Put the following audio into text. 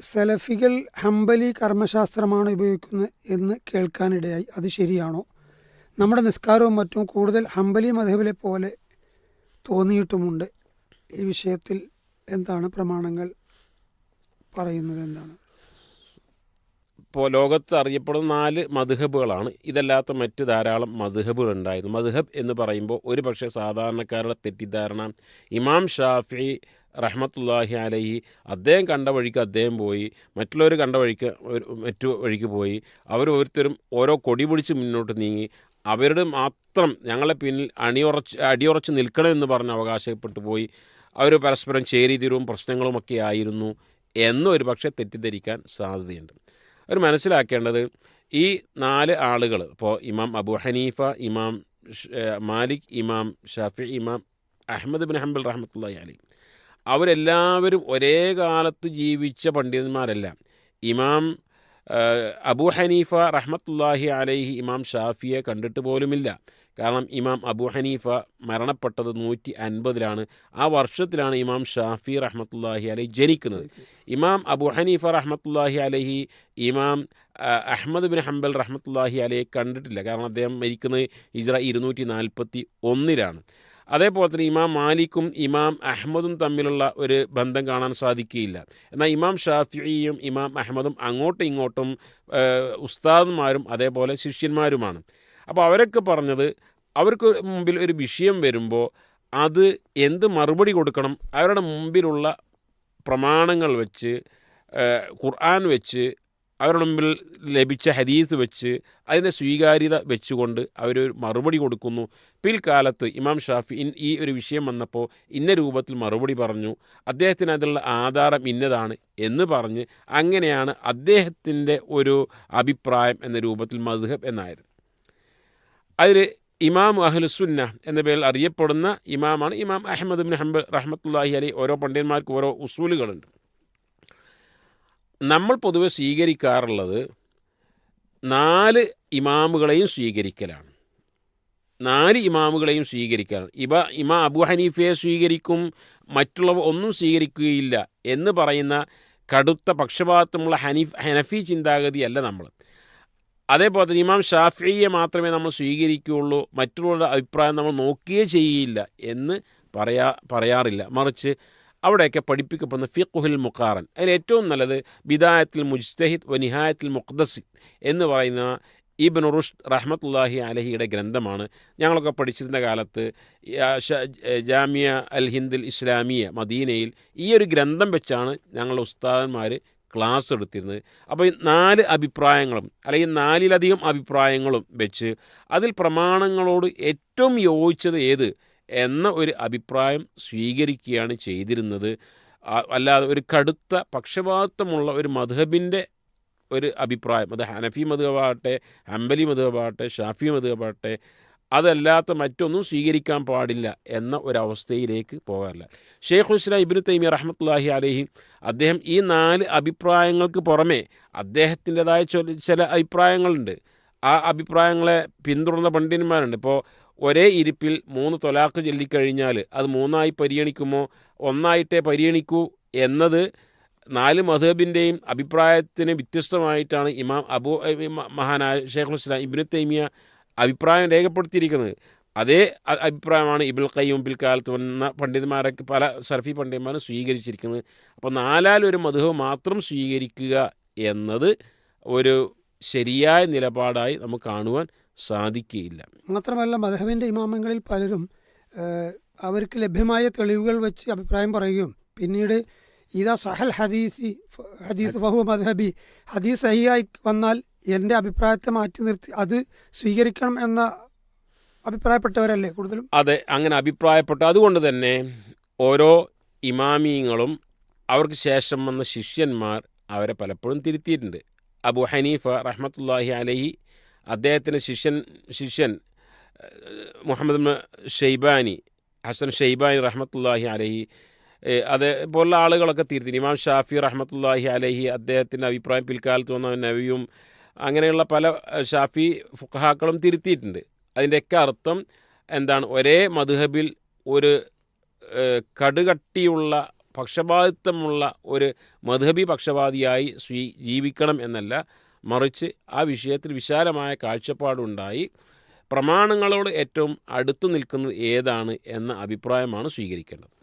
സലഫികൾ ഹംബലി കർമ്മശാസ്ത്രമാണ് ഉപയോഗിക്കുന്നത് എന്ന് കേൾക്കാനിടയായി. അത് ശരിയാണോ? നമ്മുടെ നിസ്കാരവും മറ്റും കൂടുതൽ ഹംബലി മധബിലെ പോലെ തോന്നിയിട്ടുമുണ്ട്. ഈ വിഷയത്തിൽ എന്താണ് പ്രമാണങ്ങൾ പറയുന്നത് എന്താണ്? ഇപ്പോൾ ലോകത്ത് അറിയപ്പെടുന്ന നാല് മധുഹബുകളാണ്. ഇതല്ലാത്ത മറ്റ് ധാരാളം മധുഹബുകൾ ഉണ്ടായിരുന്നു മധുഹബ് എന്ന് പറയുമ്പോൾ ഒരു പക്ഷേ സാധാരണക്കാരുടെ തെറ്റിദ്ധാരണ. ഇമാം ഷാഫി റഹ്മത്തുല്ലാഹി അലഹി അദ്ദേഹം കണ്ട വഴിക്ക് അദ്ദേഹം പോയി. മറ്റുള്ളവർ കണ്ട വഴിക്ക് മറ്റു വഴിക്ക് പോയി. അവർ ഓരോരുത്തരും ഓരോ കൊടി പിടിച്ച് മുന്നോട്ട് നീങ്ങി. അവരുടെ മാത്രം ഞങ്ങളെ പിന്നിൽ അണിയുറച്ച് അടിയുറച്ച് നിൽക്കണമെന്ന് പറഞ്ഞ് അവകാശപ്പെട്ടു പോയി. അവർ പരസ്പരം ചേരിതിരിവും പ്രശ്നങ്ങളുമൊക്കെ ആയിരുന്നു. എന്നൊരു പക്ഷേ തെറ്റിദ്ധരിക്കാൻ സാധ്യതയുണ്ട്. അവർ മനസ്സിലാക്കേണ്ടത് ഈ നാല് ആളുകൾ ഇപ്പോൾ ഇമാം അബു ഹനീഫ ഇമാം മാലിക് ഇമാം ഷാഫി ഇമാം അഹമ്മദ് ബിൻ ഹംബൽ റഹമത്തുള്ള അലി അവരെല്ലാവരും ഒരേ കാലത്ത് ജീവിച്ച പണ്ഡിതന്മാരല്ല. ഇമാം അബു ഹനീഫ റഹ്മത്തുല്ലാഹി അലൈഹി ഇമാം ഷാഫിയെ കണ്ടിട്ട് പോലുമില്ല. കാരണം ഇമാം അബു ഹനീഫ മരണപ്പെട്ടത് നൂറ്റി അൻപതിലാണ് ആ വർഷത്തിലാണ് ഇമാം ഷാഫി റഹ്മത്തുല്ലാഹി അലൈഹി ജനിക്കുന്നത്. ഇമാം അബു ഹനീഫ റഹ്മത്തുല്ലാഹി അലഹി ഇമാം അഹമ്മദ് ബിൻ ഹംബൽ റഹ്മത്തുല്ലാഹി അലൈഹി കണ്ടിട്ടില്ല. കാരണം അദ്ദേഹം മരിക്കുന്നത് ഇജ്ര ഇരുന്നൂറ്റി നാൽപ്പത്തി ഒന്നിലാണ് അതേപോലെ തന്നെ ഇമാം മാലിക്കും ഇമാം അഹമ്മദും തമ്മിലുള്ള ഒരു ബന്ധം കാണാൻ സാധിക്കുകയില്ല. എന്നാൽ ഇമാം ഷാഫിയും ഇമാം അഹമ്മദും അങ്ങോട്ടും ഇങ്ങോട്ടും ഉസ്താദന്മാരും അതേപോലെ ശിഷ്യന്മാരുമാണ്. അപ്പോൾ അവരൊക്കെ പറഞ്ഞത് അവർക്ക് മുമ്പിൽ ഒരു വിഷയം വരുമ്പോൾ അത് എന്ത് മറുപടി കൊടുക്കണം? അവരുടെ മുമ്പിലുള്ള പ്രമാണങ്ങൾ വെച്ച് ഖുർആൻ വെച്ച് അവരുടെ മുമ്പിൽ ലഭിച്ച ഹദീസ് വെച്ച് അതിന്റെ സ്വീകാര്യത വെച്ചുകൊണ്ട് അവർ മറുപടി കൊടുക്കുന്നു. പിൽക്കാലത്ത് ഇമാം ഷാഫി ഇൻ ഈ ഒരു വിഷയം വന്നപ്പോൾ ഇന്ന രൂപത്തിൽ മറുപടി പറഞ്ഞു അദ്ദേഹത്തിന് അതിലുള്ള ആധാരം ഇന്നതാണ് എന്ന് പറഞ്ഞ് അങ്ങനെയാണ് അദ്ദേഹത്തിന്റെ ഒരു അഭിപ്രായം എന്ന രൂപത്തിൽ മധുഹബ് എന്നായത് അതിൽ ഇമാം അഹ്ലുസുന്ന എന്ന പേരിൽ അറിയപ്പെടുന്ന ഇമാമാണ് ഇമാം അഹമ്മദ് ബിൻ ഹംബൽ റഹ്മത്തുല്ലാഹി അലി ഓരോ പണ്ഡിതന്മാർക്ക് ഓരോ ഉസൂലുകളുണ്ട്. നമ്മൾ പൊതുവെ സ്വീകരിക്കാറുള്ളത് നാല് ഇമാമുകളെയും സ്വീകരിക്കലാണ്. നാല് ഇമാമുകളെയും സ്വീകരിക്കാണ്. ഇവ ഇമാ അബു ഹനീഫയെ സ്വീകരിക്കും മറ്റുള്ളവ ഒന്നും സ്വീകരിക്കുകയില്ല എന്ന് പറയുന്ന കടുത്ത പക്ഷപാതമുള്ള ഹനീഫ് ഹനഫി ചിന്താഗതിയല്ല നമ്മൾ. അതേപോലെ തന്നെ ഇമാം ഷാഫിയെ മാത്രമേ നമ്മൾ സ്വീകരിക്കുകയുള്ളൂ. മറ്റുള്ളവരുടെ അഭിപ്രായം നമ്മൾ നോക്കുകയേ ചെയ്യില്ല എന്ന് പറയാ പറയാറില്ല. മറിച്ച് അവിടെയൊക്കെ പഠിപ്പിക്കപ്പെടുന്ന ഫിഖുഹിൽ മുഖാറൻ. അതിൽ ഏറ്റവും നല്ലത് ബിദായത്തിൽ മുജ്തഹിദ് വ നിഹായത്തിൽ മുഖ്ദസി എന്ന് പറയുന്ന ഇബൻ റുഷ്ദ് റഹ്മത്തുല്ലാഹി അലഹിയുടെ ഗ്രന്ഥമാണ്. ഞങ്ങളൊക്കെ പഠിച്ചിരുന്ന കാലത്ത് ജാമിയ അൽ ഹിന്ദിൽ ഇസ്ലാമിയ മദീനയിൽ ഈ ഒരു ഗ്രന്ഥം വെച്ചാണ് ഞങ്ങളുടെ ഉസ്താദന്മാർ ക്ലാസ് എടുത്തിരുന്നത്. അപ്പോൾ ഈ നാല് അഭിപ്രായങ്ങളും അല്ലെങ്കിൽ നാലിലധികം അഭിപ്രായങ്ങളും വെച്ച് അതിൽ പ്രമാണങ്ങളോട് ഏറ്റവും യോജിച്ചത് ഏത് എന്ന ഒരു അഭിപ്രായം സ്വീകരിക്കുകയാണ് ചെയ്തിരുന്നത്. അല്ലാതെ ഒരു കടുത്ത പക്ഷപാതമുള്ള ഒരു മധുഹബിന്റെ ഒരു അഭിപ്രായം അത് ഹനഫി മധുഹബാകട്ടെ ഹംബലി മധുഹബാകട്ടെ ഷാഫി മധുഹബാകട്ടെ അതല്ലാത്ത മറ്റൊന്നും സ്വീകരിക്കാൻ പാടില്ല എന്ന ഒരവസ്ഥയിലേക്ക് പോകാറില്ല. ഷെയ്ഖുൽ ഇസ്ലാം ഇബിന് തൈമി റഹ്മത്തുല്ലാഹി അലഹി അദ്ദേഹം ഈ നാല് അഭിപ്രായങ്ങൾക്ക് പുറമെ അദ്ദേഹത്തിന്റെതായ ചില അഭിപ്രായങ്ങളുണ്ട്. ആ അഭിപ്രായങ്ങളെ പിന്തുടർന്ന പണ്ഡിതന്മാരുണ്ട്. ഇപ്പോൾ ഒരേ ഇരിപ്പിൽ മൂന്ന് തൊലാക്ക് ചൊല്ലിക്കഴിഞ്ഞാൽ അത് മൂന്നായി പരിഗണിക്കുമോ? ഒന്നായിട്ടേ പരിഗണിക്കൂ എന്നത് നാല് മധബിന്റെയും അഭിപ്രായത്തിന് വ്യത്യസ്തമായിട്ടാണ് ഇമാം അബു മഹാനായ ഷെയ്ഖുൽ ഇസ്ലാം ഇബ്നു തൈമിയ അഭിപ്രായം രേഖപ്പെടുത്തിയിരിക്കുന്നത്. അതേ അഭിപ്രായമാണ് ഇബിൾ കയ്യും പിൽക്കാലത്ത് വന്ന പണ്ഡിതന്മാരൊക്കെ പല സർഫി പണ്ഡിതന്മാരും സ്വീകരിച്ചിരിക്കുന്നത്. അപ്പോൾ നാലാലൊരു മധുഹ് മാത്രം സ്വീകരിക്കുക എന്നത് ഒരു ശരിയായ നിലപാടായി നമുക്ക് കാണുവാൻ സാധിക്കുകയില്ല. മാത്രമല്ല മധുഹവിന്റെ ഇമാമങ്ങളിൽ പലരും അവർക്ക് ലഭ്യമായ തെളിവുകൾ വെച്ച് അഭിപ്രായം പറയുകയും പിന്നീട് ഇതാ സഹൽ ഹദീസി ഹദീസ് ഫഹു മധബി ഹദീസ് സഹിയായി വന്നാൽ എന്റെ അഭിപ്രായത്തെ മാറ്റി നിർത്തി അത് സ്വീകരിക്കണം എന്ന അഭിപ്രായപ്പെട്ടവരല്ലേ കൂടുതലും? അതെ അങ്ങനെ അഭിപ്രായപ്പെട്ട അതുകൊണ്ട് തന്നെ ഓരോ ഇമാമിയങ്ങളും അവർക്ക് ശേഷം വന്ന ശിഷ്യന്മാർ അവരെ പലപ്പോഴും തിരുത്തിയിട്ടുണ്ട്. അബു ഹനീഫ റഹ്മത്തുല്ലാഹി അലഹി അദ്ദേഹത്തിന്റെ ശിഷ്യൻ ശിഷ്യൻ മുഹമ്മദ് ഷെയ്ബാനി ഹസൻ ഷെയ്ബാനി റഹ്മത്തുല്ലാഹി അലഹി അതേപോലുള്ള ആളുകളൊക്കെ തിരുത്തി ഇമാം ഷാഫി റഹ്മത്തുല്ലാഹി അലഹി അദ്ദേഹത്തിന്റെ അഭിപ്രായം പിൽക്കാലത്ത് വന്ന നബിയും അങ്ങനെയുള്ള പല ഷാഫി ഫുഖഹാക്കളും തിരുത്തിയിട്ടുണ്ട്. അതിന്റെയൊക്കെ അർത്ഥം എന്താണ്? ഒരേ മധുഹബിൽ ഒരു കടുകട്ടിയുള്ള പക്ഷപാതിത്വമുള്ള ഒരു മധുഹബി പക്ഷപാതിയായി സ്വീ ജീവിക്കണം എന്നല്ല. മറിച്ച് ആ വിഷയത്തിൽ വിശാലമായ കാഴ്ചപ്പാടുണ്ടായി. പ്രമാണങ്ങളോട് ഏറ്റവും അടുത്തു നിൽക്കുന്നത് ഏതാണ് എന്ന അഭിപ്രായമാണ് സ്വീകരിക്കേണ്ടത്.